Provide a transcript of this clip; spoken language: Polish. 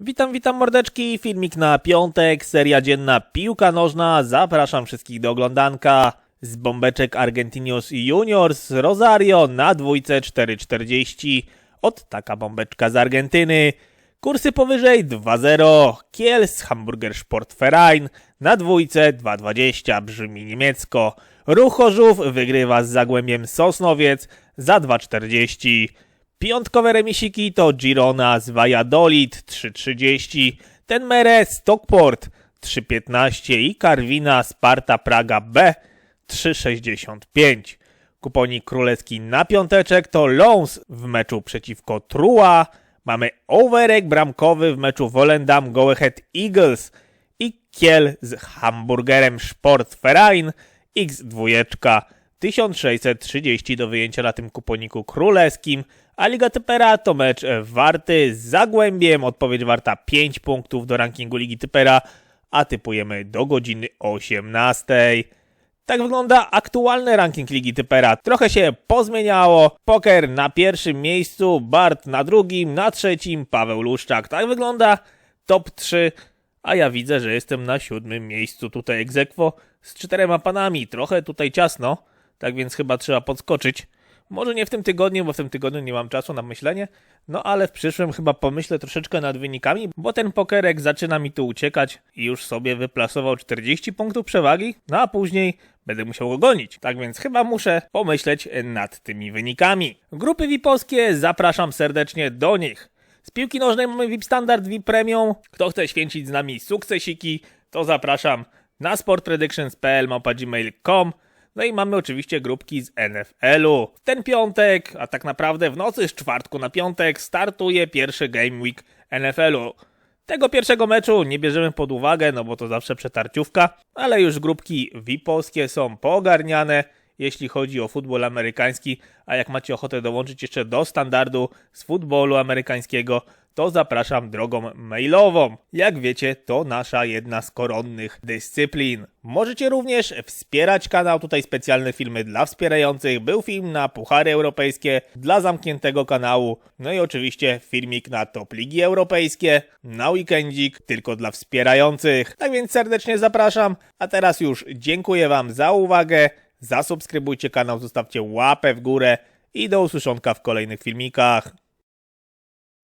Witam, witam mordeczki, filmik na piątek, seria dzienna piłka nożna, zapraszam wszystkich do oglądanka. Z bombeczek Argentinios Juniors Rosario na dwójce 4,40. Od taka bombeczka z Argentyny. Kursy powyżej 2,0. Kiels Hamburger Sportverein na dwójce 2,20 brzmi niemiecko. Ruch Chorzów wygrywa z Zagłębiem Sosnowiec za 2,40. Piątkowe remisiki to Girona z Valladolid 3,30, Tenmere Stockport 3,15 i Karwina Sparta Praga B 3,65. Kuponik królewski na piąteczek to Lons w meczu przeciwko Trua, mamy overek bramkowy w meczu Volendam Go Ahead Eagles i Kiel z Hamburgerem Sportverein X2 1630 do wyjęcia na tym kuponiku królewskim, a Liga Typera to mecz warty z Zagłębiem, odpowiedź warta 5 punktów do rankingu Ligi Typera, a typujemy do godziny 18. Tak wygląda aktualny ranking Ligi Typera. Trochę się pozmieniało. Poker na pierwszym miejscu, Bart na drugim, na trzecim Paweł Luszczak. Tak wygląda top 3, a ja widzę, że jestem na siódmym miejscu tutaj egzekwo z czterema panami. Trochę tutaj ciasno, tak więc chyba trzeba podskoczyć. Może nie w tym tygodniu, bo w tym tygodniu nie mam czasu na myślenie, no ale w przyszłym chyba pomyślę troszeczkę nad wynikami, bo ten pokerek zaczyna mi tu uciekać i już sobie wyplasował 40 punktów przewagi, no a później będę musiał go gonić. Tak więc chyba muszę pomyśleć nad tymi wynikami. Grupy VIP-owskie zapraszam serdecznie do nich. Z piłki nożnej mamy VIP Standard, VIP Premium. Kto chce święcić z nami sukcesiki, to zapraszam na sportpredictions.pl gmail.com no i mamy oczywiście grupki z NFL-u. W ten piątek, a tak naprawdę w nocy z czwartku na piątek startuje pierwszy Game Week NFL-u. Tego pierwszego meczu nie bierzemy pod uwagę, no bo to zawsze przetarciówka, ale już grupki VIP-owskie są poogarniane, jeśli chodzi o futbol amerykański, a jak macie ochotę dołączyć jeszcze do standardu z futbolu amerykańskiego, to zapraszam drogą mailową. Jak wiecie, to nasza jedna z koronnych dyscyplin. Możecie również wspierać kanał, tutaj specjalne filmy dla wspierających. Był film na Puchary Europejskie dla zamkniętego kanału. No i oczywiście filmik na Top Ligi Europejskie, na weekendzik tylko dla wspierających. Tak więc serdecznie zapraszam, a teraz już dziękuję Wam za uwagę. Zasubskrybujcie kanał, zostawcie łapę w górę i do usłyszonka w kolejnych filmikach.